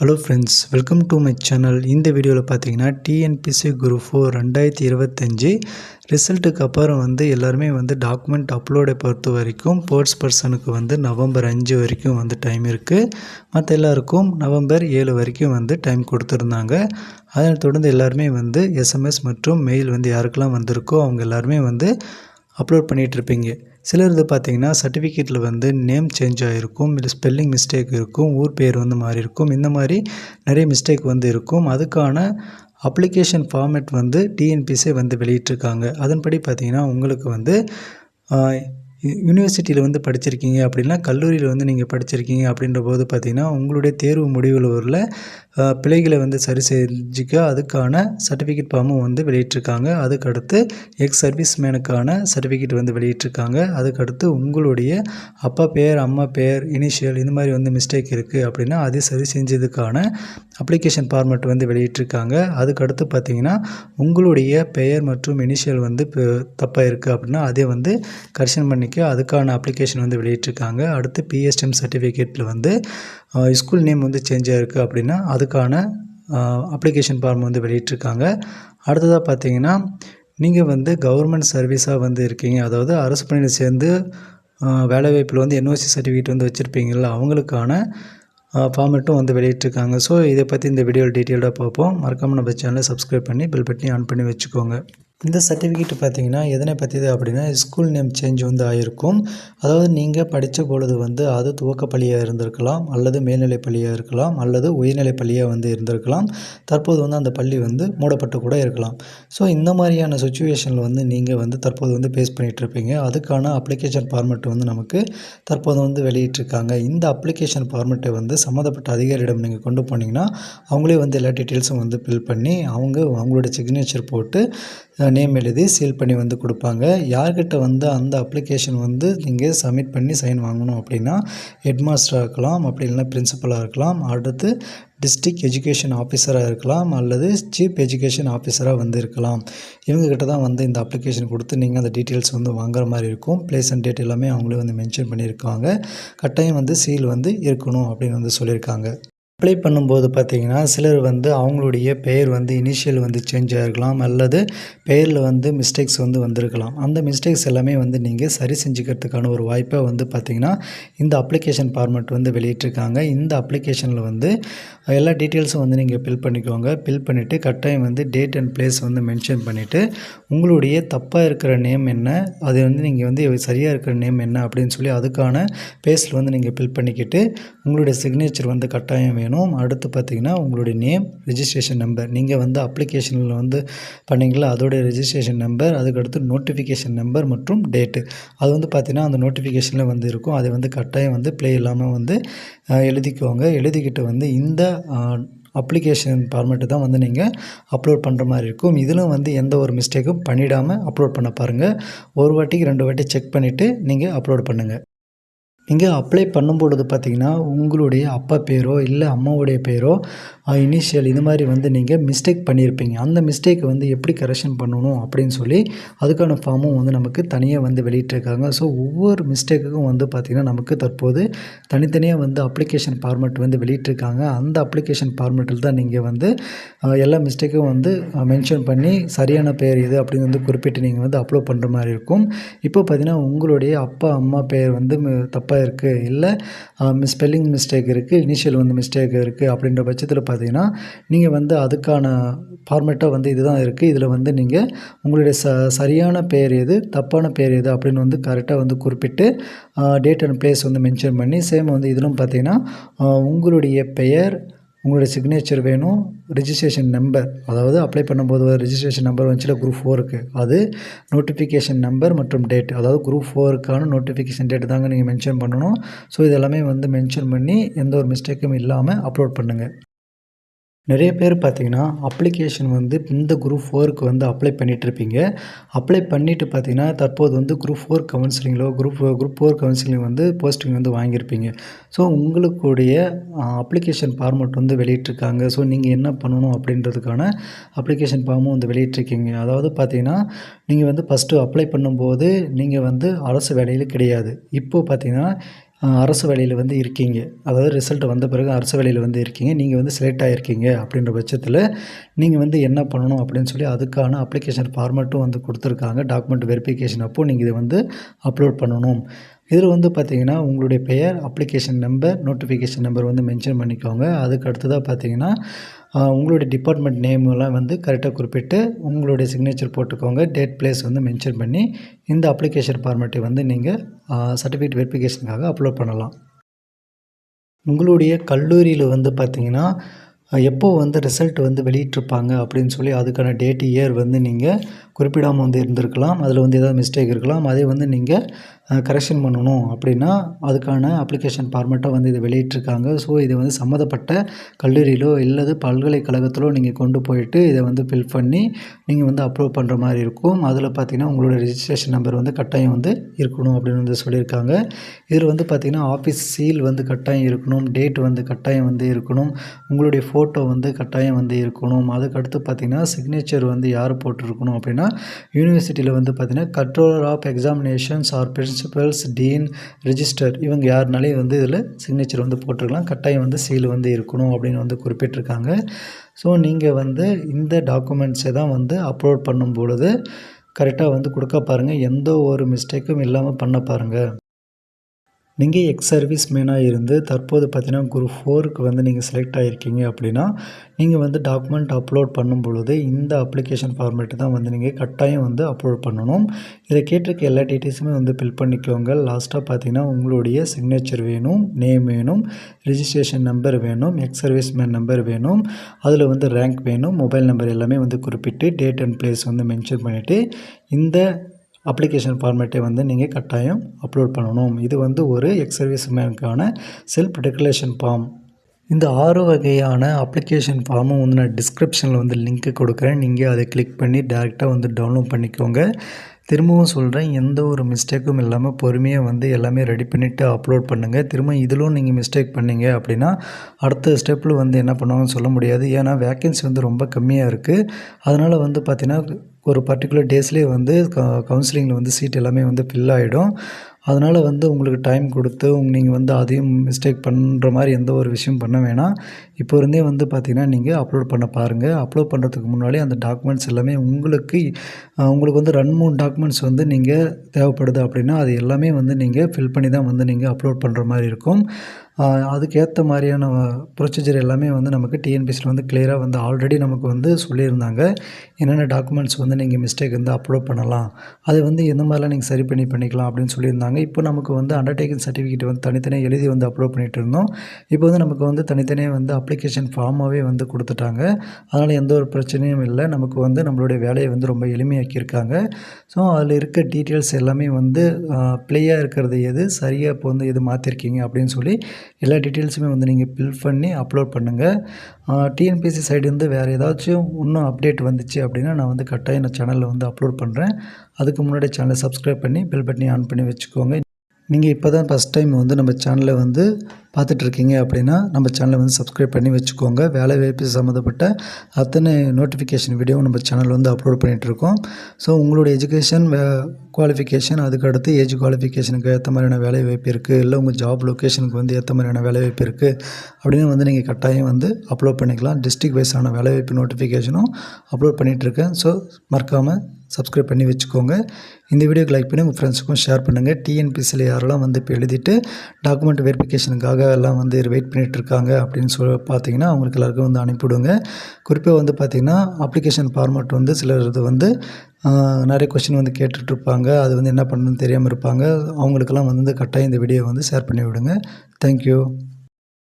Hello friends welcome to my channel இந்த வீடியோவில் பார்த்தீங்கன்னா டிஎன்பிசி குரூப் ஃபோர் ரெண்டாயிரத்தி இருபத்தஞ்சி ரிசல்ட்டுக்கு அப்புறம் வந்து எல்லாருமே வந்து டாக்குமெண்ட் அப்லோடை பொறுத்த வரைக்கும் போர்ட்ஸ் பர்சனுக்கு வந்து நவம்பர் அஞ்சு வரைக்கும் வந்து டைம் இருக்குது மற்ற எல்லாருக்கும் நவம்பர் ஏழு வரைக்கும் வந்து டைம் கொடுத்துருந்தாங்க. அதனை தொடர்ந்து எல்லாருமே வந்து எஸ்எம்எஸ் மற்றும் மெயில் வந்து யாருக்கெல்லாம் வந்திருக்கோ அவங்க எல்லாருமே வந்து அப்லோட் பண்ணிகிட்ருப்பீங்க சிலரது பார்த்தீங்கன்னா சர்டிஃபிகேட்டில் வந்து நேம் சேஞ்ச் ஆகிருக்கும் இல்லை ஸ்பெல்லிங் மிஸ்டேக் இருக்கும் ஊர் பேர் வந்து மாறி இருக்கும் இந்த மாதிரி நிறைய மிஸ்டேக் வந்து இருக்கும். அதுக்கான அப்ளிகேஷன் ஃபார்மேட் வந்து டிஎன்பிஎஸ்ஏ வந்து வெளியிட்ருக்காங்க அதன்படி பார்த்திங்கன்னா உங்களுக்கு வந்து யூனிவர்சிட்டியில் வந்து படிச்சிருக்கீங்க அப்படின்னா கல்லூரியில் வந்து நீங்கள் படிச்சிருக்கீங்க அப்படின்ற போது பார்த்திங்கன்னா உங்களுடைய தேர்வு முடிவில் உள்ள பிழைகளை வந்து சரி செஞ்சுக்க அதுக்கான சர்டிஃபிகேட் ஃபார்மும் வந்து வெளியிட்டிருக்காங்க. அதுக்கடுத்து எக்ஸ் சர்வீஸ் மேனுக்கான சர்டிஃபிகேட் வந்து வெளியிட்டிருக்காங்க. அதுக்கடுத்து உங்களுடைய அப்பா பேர் அம்மா பேர் இனிஷியல் இந்த மாதிரி வந்து மிஸ்டேக் இருக்குது அப்படின்னா அதை சரி செஞ்சதுக்கான அப்ளிகேஷன் ஃபார்மெட் வந்து வெளியிட்டிருக்காங்க. அதுக்கடுத்து பார்த்திங்கன்னா உங்களுடைய பெயர் மற்றும் இனிஷியல் வந்து தப்பாக இருக்குது அப்படின்னா அதே வந்து கரெக்ஷன் பண்ணிக்க அதுக்கான அப்ளிகேஷன் வந்து வெளியிட்டிருக்காங்க. அடுத்து பிஎஸ்டிஎம் சர்டிஃபிகேட்டில் வந்து ஸ்கூல் நேம் வந்து சேஞ்ச் ஆகிருக்கு அப்படின்னா அதுக்கான அப்ளிகேஷன் ஃபார்ம் வந்து வெளியிட்ருக்காங்க அடுத்ததாக பார்த்தீங்கன்னா நீங்கள் வந்து கவர்மெண்ட் சர்வீஸாக வந்து இருக்கீங்க. அதாவது அரசு பணியில் சேர்ந்து வேலைவாய்ப்பில் வந்து என்ஓசி சர்டிஃபிகேட் வந்து வச்சுருப்பீங்களா அவங்களுக்கான ஃபார்மெட்டும் வந்து வெளியிட்ருக்காங்க ஸோ இதை பற்றி இந்த வீடியோவில் டீட்டெயில்டாக பார்ப்போம். மறக்காமல் நம்ம சேனலை சப்ஸ்கிரைப் பண்ணி பெல் பட்டனி ஆன் பண்ணி வச்சுக்கோங்க. இந்த சர்டிஃபிகேட் பார்த்தீங்கன்னா எதனை பற்றியது அப்படின்னா ஸ்கூல் நேம் சேஞ்ச் வந்து ஆகிருக்கும் அதாவது நீங்கள் படித்த பொழுது வந்து அது துவக்க பள்ளியாக இருந்திருக்கலாம் அல்லது மேல்நிலை பள்ளியாக இருக்கலாம் அல்லது உயர்நிலை பள்ளியாக வந்து இருந்திருக்கலாம். தற்போது வந்து அந்த பள்ளி வந்து மூடப்பட்டு கூட இருக்கலாம். ஸோ இந்த மாதிரியான சுச்சுவேஷனில் வந்து நீங்கள் வந்து தற்போது வந்து பேஸ் பண்ணிகிட்ருப்பீங்க அதுக்கான அப்ளிகேஷன் ஃபார்மெட் வந்து நமக்கு தற்போது வந்து வெளியிட்டிருக்காங்க. இந்த அப்ளிகேஷன் ஃபார்மெட்டை வந்து சம்மந்தப்பட்ட அதிகாரியிடம் நீங்கள் கொண்டு போனீங்கன்னா அவங்களே வந்து எல்லா டீட்டெயில்ஸும் வந்து ஃபில் பண்ணி அவங்க அவங்களோட சிக்னேச்சர் போட்டு நேம் எழுதி சீல் பண்ணி வந்து கொடுப்பாங்க. யார்கிட்ட வந்து அந்த அப்ளிகேஷன் வந்து நீங்கள் சப்மிட் பண்ணி சைன் வாங்கணும் அப்படின்னா ஹெட்மாஸ்டராக இருக்கலாம் அப்படி இல்லைனா பிரின்சிபலாக இருக்கலாம் அடுத்து டிஸ்ட்ரிக் எஜுகேஷன் ஆஃபீஸராக இருக்கலாம் அல்லது சீஃப் எஜுகேஷன் ஆஃபீஸராக வந்து இருக்கலாம். இவங்கக்கிட்ட தான் வந்து இந்த அப்ளிகேஷன் கொடுத்து நீங்கள் அந்த டீட்டெயில்ஸ் வந்து வாங்குற மாதிரி இருக்கும். பிளேஸ் அண்ட் டேட் எல்லாமே அவங்களே வந்து மென்ஷன் பண்ணியிருக்காங்க. கட்டாயம் வந்து சீல் வந்து இருக்கணும் அப்படின்னு வந்து சொல்லியிருக்காங்க. அப்ளை பண்ணும்போது பார்த்தீங்கன்னா சிலர் வந்து அவங்களுடைய பெயர் வந்து இனிஷியல் வந்து சேஞ்ச் ஆகிருக்கலாம் அல்லது பெயரில் வந்து மிஸ்டேக்ஸ் வந்து வந்திருக்கலாம். அந்த மிஸ்டேக்ஸ் எல்லாமே வந்து நீங்கள் சரி செஞ்சுக்கிறதுக்கான ஒரு வாய்ப்பை வந்து பார்த்திங்கன்னா இந்த அப்ளிகேஷன் ஃபார்மெட் வந்து வெளியிட்டிருக்காங்க. இந்த அப்ளிகேஷனில் வந்து எல்லா டீட்டெயில்ஸும் வந்து நீங்கள் ஃபில் பண்ணிக்கோங்க. ஃபில் பண்ணிவிட்டு கட்டாயம் வந்து டேட் அண்ட் பிளேஸ் வந்து மென்ஷன் பண்ணிவிட்டு உங்களுடைய தப்பாக இருக்கிற நேம் என்ன அது வந்து நீங்கள் வந்து சரியாக இருக்கிற நேம் என்ன அப்படின்னு சொல்லி அதுக்கான பேஸில் வந்து நீங்கள் ஃபில் பண்ணிக்கிட்டு உங்களுடைய சிக்னேச்சர் வந்து கட்டாயம் வேணும். அடுத்து பார்த்திங்கன்னா உங்களுடைய நேம் ரிஜிஸ்ட்ரேஷன் நம்பர் நீங்கள் வந்து அப்ளிகேஷனில் வந்து பண்ணிங்களா? அதோடைய ரிஜிஸ்ட்ரேஷன் நம்பர் அதுக்கடுத்து நோட்டிஃபிகேஷன் நம்பர் மற்றும் டேட்டு அது வந்து பார்த்திங்கன்னா அந்த நோட்டிஃபிகேஷனில் வந்து இருக்கும். அதை வந்து கட்டாயம் வந்து ப்ளே இல்லாமல் வந்து எழுதிக்குவாங்க எழுதிக்கிட்டு வந்து இந்த அப்ளிகேஷன் ஃபார்மேட்டு தான் வந்து நீங்கள் அப்லோட் பண்ணுற மாதிரி இருக்கும். இதிலும் வந்து எந்த ஒரு மிஸ்டேக்கும் பண்ணிடாமல் அப்லோட் பண்ண பாருங்கள் ஒரு வாட்டிக்கு ரெண்டு வாட்டி செக் பண்ணிவிட்டு நீங்கள் அப்லோட் பண்ணுங்கள் நீங்கள் அப்ளை பண்ணும்பொழுது பார்த்திங்கன்னா உங்களுடைய அப்பா பேரோ இல்லை அம்மாவுடைய பேரோ இனிஷியல் இது மாதிரி வந்து நீங்கள் மிஸ்டேக் பண்ணியிருப்பீங்க அந்த மிஸ்டேக்கை வந்து எப்படி கரெக்ஷன் பண்ணணும் அப்படின்னு சொல்லி அதுக்கான ஃபார்மும் வந்து நமக்கு தனியாக வந்து வெளியிட்டிருக்காங்க. ஸோ ஒவ்வொரு மிஸ்டேக்குக்கும் வந்து பார்த்திங்கன்னா நமக்கு தற்போது தனித்தனியாக வந்து அப்ளிகேஷன் ஃபார்மெட் வந்து வெளியிட்டிருக்காங்க. அந்த அப்ளிகேஷன் ஃபார்மெட்டில் தான் நீங்கள் வந்து எல்லா மிஸ்டேக்கும் வந்து மென்ஷன் பண்ணி சரியான பேர் இது அப்படின்னு வந்து குறிப்பிட்டு நீங்கள் வந்து அப்லோட் பண்ணுற மாதிரி இருக்கும். இப்போ பார்த்திங்கன்னா உங்களுடைய அப்பா அம்மா பேர் வந்து தப்பாக தப்பாக இருக்குது இல்லை ஸ்பெல்லிங் மிஸ்டேக் இருக்குது இனிஷியல் வந்து மிஸ்டேக் இருக்குது அப்படின்ற பட்சத்தில் பார்த்தீங்கன்னா நீங்கள் வந்து அதுக்கான ஃபார்மேட்டாக வந்து இதுதான் இருக்குது இதில் வந்து நீங்கள் உங்களுடைய ச சரியான பேர் எது தப்பான பேர் எது அப்படின்னு வந்து கரெக்டாக வந்து குறிப்பிட்டு டேட் அண்ட் பிளேஸ் வந்து மென்ஷன் பண்ணி சேம் வந்து இதிலும் பார்த்தீங்கன்னா உங்களுடைய பெயர் உங்களுடைய சிக்னேச்சர் வேணும். ரிஜிஸ்ட்ரேஷன் நம்பர் அதாவது அப்ளை பண்ணும்போது ரிஜிஸ்ட்ரேஷன் நம்பர் வந்துச்சுல குரூப் ஃபோருக்கு அது நோட்டிஃபிகேஷன் நம்பர் மற்றும் டேட் அதாவது குரூப் ஃபோருக்கான நோட்டிஃபிகேஷன் டேட் தாங்க நீங்கள் மென்ஷன் பண்ணணும். ஸோ இதெல்லாமே வந்து மென்ஷன் பண்ணி எந்த ஒரு மிஸ்டேக்கும் இல்லாமல் அப்லோட் பண்ணுங்கள் நிறைய பேர் பார்த்திங்கன்னா அப்ளிகேஷன் வந்து இந்த குரூப் ஃபோருக்கு வந்து அப்ளை பண்ணிகிட்ருப்பீங்க அப்ளை பண்ணிவிட்டு பார்த்தீங்கன்னா தற்போது வந்து குரூப் ஃபோர் கவுன்சிலிங்கிலோ குரூப் குரூப் ஃபோர் கவுன்சிலிங் வந்து போஸ்டிங் வந்து வாங்கியிருப்பீங்க. ஸோ உங்களுக்குடைய அப்ளிகேஷன் ஃபார்மெட் வந்து வெளியிட்ருக்காங்க ஸோ நீங்கள் என்ன பண்ணணும் அப்படின்றதுக்கான அப்ளிகேஷன் ஃபார்மும் வந்து வெளியிட்ருக்கீங்க அதாவது பார்த்தீங்கன்னா நீங்கள் வந்து ஃபஸ்ட்டு அப்ளை பண்ணும்போது நீங்கள் வந்து அரசு வேலையில் கிடையாது. இப்போது பார்த்தீங்கன்னா அரசு வேலையில் வந்து இருக்கீங்க. அதாவது ரிசல்ட் வந்த பிறகு அரசு வேலையில் வந்து இருக்கீங்க. நீங்கள் வந்து செலக்ட் ஆகிருக்கீங்க அப்படின்ற பட்சத்தில் நீங்கள் வந்து என்ன பண்ணணும் அப்படின்னு சொல்லி அதுக்கான அப்ளிகேஷன் ஃபார்மேட்டும் வந்து கொடுத்துருக்காங்க. டாக்குமெண்ட் வெரிஃபிகேஷன் அப்போது நீங்கள் இதை வந்து அப்லோட் பண்ணணும். இதில் வந்து பார்த்திங்கன்னா உங்களுடைய பெயர் அப்ளிகேஷன் நம்பர் நோட்டிஃபிகேஷன் நம்பர் வந்து மென்ஷன் பண்ணிக்கோங்க. அதுக்கு அடுத்ததாக பார்த்தீங்கன்னா உங்களுடைய டிபார்ட்மெண்ட் நேமெல்லாம் வந்து கரெக்டாக குறிப்பிட்டு உங்களுடைய சிக்னேச்சர் போட்டுக்கோங்க. டேட் பிளேஸ் வந்து மென்ஷன் பண்ணி இந்த அப்ளிகேஷன் ஃபார்மேட்டை வந்து நீங்கள் சர்டிஃபிகேட் வெரிஃபிகேஷனுக்காக அப்லோட் பண்ணலாம். உங்களுடைய கல்லூரியில் வந்து பார்த்திங்கன்னா எப்போ வந்து ரிசல்ட் வந்து வெளியிட்டிருப்பாங்க அப்படின்னு சொல்லி அதுக்கான டேட் இயர் வந்து நீங்கள் குறிப்பிடாமல் வந்து இருந்திருக்கலாம். அதில் வந்து ஏதாவது மிஸ்டேக் இருக்கலாம். அதே வந்து நீங்கள் கரெக்ஷன் பண்ணணும் அப்படின்னா அதுக்கான அப்ளிகேஷன் ஃபார்மேட்டாக வந்து இதை வெளியிட்டிருக்காங்க. ஸோ இதை வந்து சம்மந்தப்பட்ட கல்லூரியிலோ இல்லது பல்கலைக்கழகத்திலோ நீங்கள் கொண்டு போயிட்டு இதை வந்து ஃபில் பண்ணி நீங்கள் வந்து அப்ரூவ் பண்ணுற மாதிரி இருக்கும். அதில் பார்த்தீங்கன்னா உங்களோட ரிஜிஸ்ட்ரேஷன் நம்பர் வந்து கட்டாயம் வந்து இருக்கணும் அப்படின்னு வந்து சொல்லியிருக்காங்க. இதில் வந்து பார்த்திங்கன்னா ஆஃபீஸ் சீல் வந்து கட்டாயம் இருக்கணும். டேட் வந்து கட்டாயம் வந்து இருக்கணும். உங்களுடைய ஃபோட்டோ வந்து கட்டாயம் வந்து இருக்கணும். அதுக்கடுத்து பார்த்திங்கன்னா சிக்னேச்சர் வந்து யார் போட்டிருக்கணும் அப்படின்னா யூனிவர்சிட்டியில் வந்து பார்த்திங்கன்னா controller of examinations or principals dean register இவங்க யாருனாலே வந்து இதில் சிக்னேச்சர் வந்து போட்டிருக்கலாம். கட்டாயம் வந்து சீல் வந்து இருக்கணும் அப்படின்னு வந்து குறிப்பிட்டிருக்காங்க. ஸோ நீங்கள் வந்து இந்த டாக்குமெண்ட்ஸை தான் வந்து அப்லோட் பண்ணும் பொழுது கரெக்டாக வந்து கொடுக்க பாருங்கள் எந்த ஒரு மிஸ்டேக்கும் இல்லாமல் பண்ண பாருங்கள் நீங்கள் எக்ஸ் சர்வீஸ் மேனாக இருந்து தற்போது பார்த்தீங்கன்னா குரூப் ஃபோருக்கு வந்து நீங்கள் செலக்ட் ஆகிருக்கீங்க அப்படின்னா நீங்கள் வந்து டாக்குமெண்ட் அப்லோட் பண்ணும் பொழுது இந்த அப்ளிகேஷன் ஃபார்மேட்டு தான் வந்து நீங்கள் கட்டாயம் வந்து அப்லோட் பண்ணணும். இதை கேட்டிருக்க எல்லா டீட்டெயில்ஸுமே வந்து ஃபில் பண்ணிக்கோங்க. லாஸ்ட்டாக பார்த்தீங்கன்னா உங்களுடைய சிக்னேச்சர் வேணும் நேம் வேணும் ரிஜிஸ்ட்ரேஷன் நம்பர் வேணும் எக்ஸ் சர்வீஸ் மேன் நம்பர் வேணும் அதில் வந்து ரேங்க் வேணும் மொபைல் நம்பர் எல்லாமே வந்து குறிப்பிட்டு டேட் அண்ட் பிளேஸ் வந்து மென்ஷன் பண்ணிவிட்டு இந்த அப்ளிகேஷன் ஃபார்மேட்டை வந்து நீங்கள் கட்டாயம் அப்லோட் பண்ணணும். இது வந்து ஒரு எக்ஸ் சர்வீஸ் மேனுக்கான செல்ஃப் டெக்ரேஷன் ஃபார்ம் இந்த ஆறு வகையான அப்ளிகேஷன் ஃபார்மும் வந்து நான் டிஸ்கிரிப்ஷனில் வந்து லிங்க்கு கொடுக்குறேன். நீங்கள் அதை கிளிக் பண்ணி டேரெக்டாக வந்து டவுன்லோட் பண்ணிக்கோங்க. திரும்பவும் சொல்கிறேன் எந்த ஒரு மிஸ்டேக்கும் இல்லாமல் பொறுமையாக வந்து எல்லாமே ரெடி பண்ணிவிட்டு அப்லோட் பண்ணுங்கள் திரும்ப இதிலும் நீங்கள் மிஸ்டேக் பண்ணீங்க அப்படின்னா அடுத்த ஸ்டெப்பில் வந்து என்ன பண்ணுவாங்கன்னு சொல்ல முடியாது. ஏன்னா வேக்கன்சி வந்து ரொம்ப கம்மியாக இருக்குது அதனால் வந்து பார்த்திங்கன்னா ஒரு பர்டிகுலர் டேஸ்லேயே வந்து க கவுன்சிலிங்கில் வந்து சீட் எல்லாமே வந்து ஃபில் ஆகிடும் அதனால் வந்து உங்களுக்கு டைம் கொடுத்து உங் நீங்கள் வந்து அதையும் மிஸ்டேக் பண்ணுற மாதிரி எந்த ஒரு விஷயம் பண்ண வேணாம். இப்போ இருந்தே வந்து பார்த்திங்கன்னா நீங்கள் அப்லோட் பண்ண பாருங்கள் அப்லோட் பண்ணுறதுக்கு முன்னாடி அந்த டாக்குமெண்ட்ஸ் எல்லாமே உங்களுக்கு உங்களுக்கு வந்து ரெண்டு மூணு டாக்குமெண்ட்ஸ் வந்து நீங்கள் தேவைப்படுது அப்படின்னா அது எல்லாமே வந்து நீங்கள் ஃபில் பண்ணி தான் வந்து நீங்கள் அப்லோட் பண்ணுற மாதிரி இருக்கும். அதுக்கேற்ற மாதிரியான ப்ரொசீஜர் எல்லாமே வந்து நமக்கு டிஎன்பிஎஸ்சியில் வந்து கிளியராக வந்து ஆல்ரெடி நமக்கு வந்து சொல்லியிருந்தாங்க. என்னென்ன டாக்குமெண்ட்ஸ் வந்து நீங்கள் மிஸ்டேக் வந்து அப்லோட் பண்ணலாம் அதை வந்து எந்த மாதிரிலாம் நீங்கள் சரி பண்ணி பண்ணிக்கலாம் அப்படின்னு சொல்லியிருந்தாங்க. இப்போ நமக்கு வந்து அண்டர்டேக்கிங் சர்டிஃபிகேட் வந்து தனித்தனியாக எழுதி வந்து அப்லோட் பண்ணிகிட்டு இருந்தோம். இப்போ வந்து நமக்கு வந்து தனித்தனியாக வந்து அப்ளிகேஷன் ஃபார்மாகவே வந்து கொடுத்துட்டாங்க. அதனால் எந்த ஒரு பிரச்சனையும் இல்லை. நமக்கு வந்து நம்மளுடைய வேலையை வந்து ரொம்ப எளிமையாக்கியிருக்காங்க. ஸோ அதில் இருக்க டீட்டெயில்ஸ் எல்லாமே வந்து ப்ளேயாக இருக்கிறது எது சரியாக இப்போ வந்து எது மாற்றிருக்கீங்க அப்படின்னு சொல்லி எல்லா டீட்டெயில்ஸுமே வந்து நீங்கள் ஃபில் பண்ணி அப்லோட் பண்ணுங்கள் டிஎன்பிஎஸ்சி சைடுலேருந்து வேறு ஏதாச்சும் இன்னும் அப்டேட் வந்துச்சு அப்படின்னா நான் வந்து கட்டாயம் நான் சேனலில் வந்து அப்லோட் பண்ணுறேன் அதுக்கு முன்னாடி சேனலை சப்ஸ்கிரைப் பண்ணி பெல் பட்டனை ஆன் பண்ணி வச்சுக்கோங்க. நீங்கள் இப்போ தான் ஃபஸ்ட் டைம் வந்து நம்ம சேனலை வந்து பார்த்துட்ருக்கீங்க அப்படின்னா நம்ம சேனலை வந்து சப்ஸ்கிரைப் பண்ணி வச்சுக்கோங்க. வேலை வாய்ப்பு சம்மந்தப்பட்ட அத்தனை நோட்டிஃபிகேஷன் வீடியோ நம்ம சேனல் வந்து அப்லோட் பண்ணிகிட்ருக்கோம் ஸோ உங்களோட எஜுகேஷன் வே குவாலிஃபிகேஷன் அதுக்கடுத்து ஏஜ் குவாலிஃபிகேஷனுக்கு ஏற்ற மாதிரியான வேலை வாய்ப்பு இருக்குது இல்லை உங்கள் ஜாப் லொக்கேஷனுக்கு வந்து ஏற்ற மாதிரியான வேலை வாய்ப்பு இருக்குது அப்படின்னு வந்து நீங்கள் கட்டாயம் வந்து அப்லோட் பண்ணிக்கலாம். டிஸ்ட்ரிக் வைஸான வேலை வாய்ப்பு நோட்டிஃபிகேஷனும் அப்லோட் பண்ணிகிட்ருக்கேன் ஸோ மறக்காமல் சப்ஸ்கிரைப் பண்ணி வச்சுக்கோங்க. இந்த வீடியோக்கு லைக் பண்ணி உங்கள் ஃப்ரெண்ட்ஸுக்கும் ஷேர் பண்ணுங்கள் டிஎன்பிசியில் யாரெல்லாம் வந்து இப்போ எழுதிட்டு டாக்குமெண்ட் வெரிஃபிகேஷனுக்காக எல்லாம் வந்து வெயிட் பண்ணிகிட்ருக்காங்க அப்படின்னு சொல்லி பார்த்தீங்கன்னா அவங்களுக்கு எல்லாருக்கும் வந்து அனுப்பிவிடுங்க. குறிப்பாக வந்து பார்த்திங்கன்னா அப்ளிகேஷன் ஃபார்மேட் வந்து சிலர் இது வந்து நிறைய கொஷின் வந்து கேட்டுட்ருப்பாங்க அது வந்து என்ன பண்ணணும்னு தெரியாமல் இருப்பாங்க. அவங்களுக்கெல்லாம் வந்து கட்டாயம் இந்த வீடியோ வந்து ஷேர் பண்ணி விடுங்க தேங்க்யூ